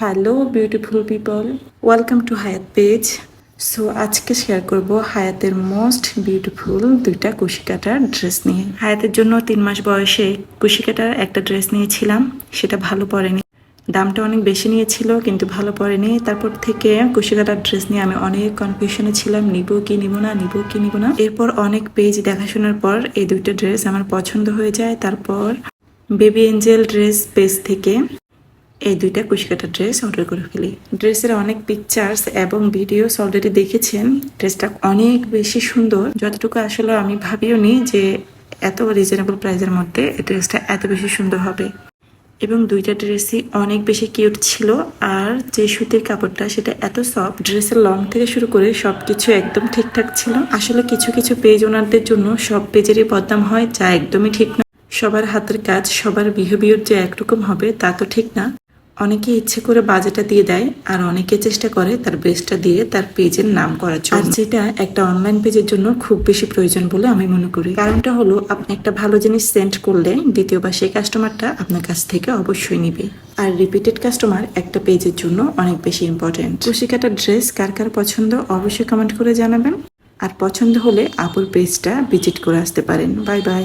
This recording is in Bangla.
Hello beautiful people welcome to Hayat page so আজকে শেয়ার করব হায়াতের মোস্ট বিউটিফুল দুইটা কুশি কাটার ড্রেস নিয়ে। হায়াতের জন্য তিন মাস বয়সে কুশি কাটার একটা ড্রেস নিয়েছিলাম, সেটা ভালো পড়েনি দামটা অনেক বেশি নিয়েছিল, কিন্তু ভালো পড়েনি তারপর থেকে কুশি কাটার ড্রেস নিয়ে আমি অনেক কনফিউশনে ছিলাম, নিব কি নিব না, নিব কি নিব না। এরপর অনেক পেজ দেখাশোনার পর এই দুইটা ড্রেস আমার পছন্দ হয়ে যায়। তারপর বেবি এঞ্জেল ড্রেস পেজ থেকে এই দুইটা কুশিকাটা ড্রেস অর্ডার করে ফেলি। ড্রেসের অনেক পিকচার্স এবং ভিডিওস অলরেডি দেখেছেন। ড্রেসটা অনেক বেশি সুন্দর। যতটুকু আসলে আমি ভাবিও নি যে এত রিজনেবল প্রাইসের মধ্যে ড্রেসটা এত বেশি সুন্দর হবে। এবং দুইটা ড্রেসই অনেক বেশি কিউট ছিল। আর যে সুতির কাপড়টা, সেটা এত সফট ড্রেসের লং থেকে শুরু করে সবকিছু একদম ঠিকঠাক ছিল। আসলে কিছু কিছু পেজ ওনারদের জন্য সব পেজেরই বদনাম হয়, যা একদমই ঠিক না। সবার হাতের কাজ, সবার বিহেভিয়ার যে একরকম হবে, তা তো ঠিক না। অনেকে ইচ্ছে করে বাজেটটা দিয়ে দেয় আর অনেকে চেষ্টা করে তার বেস্টটা দিয়ে তার পেজের নাম করার জন্য। আর যেটা একটা অনলাইন পেজের জন্য খুব বেশি প্রয়োজন বলে আমি মনে করি। কারণটা হলো, আপনি একটা ভালো জিনিস সেন্ড করলে দ্বিতীয়বার সেই কাস্টমারটা আপনার কাছ থেকে অবশ্যই নিবে। আর রিপিটেড কাস্টমার একটা পেজের জন্য অনেক বেশি ইম্পর্টেন্ট কুশিকাটা ড্রেস কার কার পছন্দ অবশ্যই কমেন্ট করে জানাবেন। আর পছন্দ হলে আপুর পেজটা ভিজিট করে আসতে পারেন। Bye bye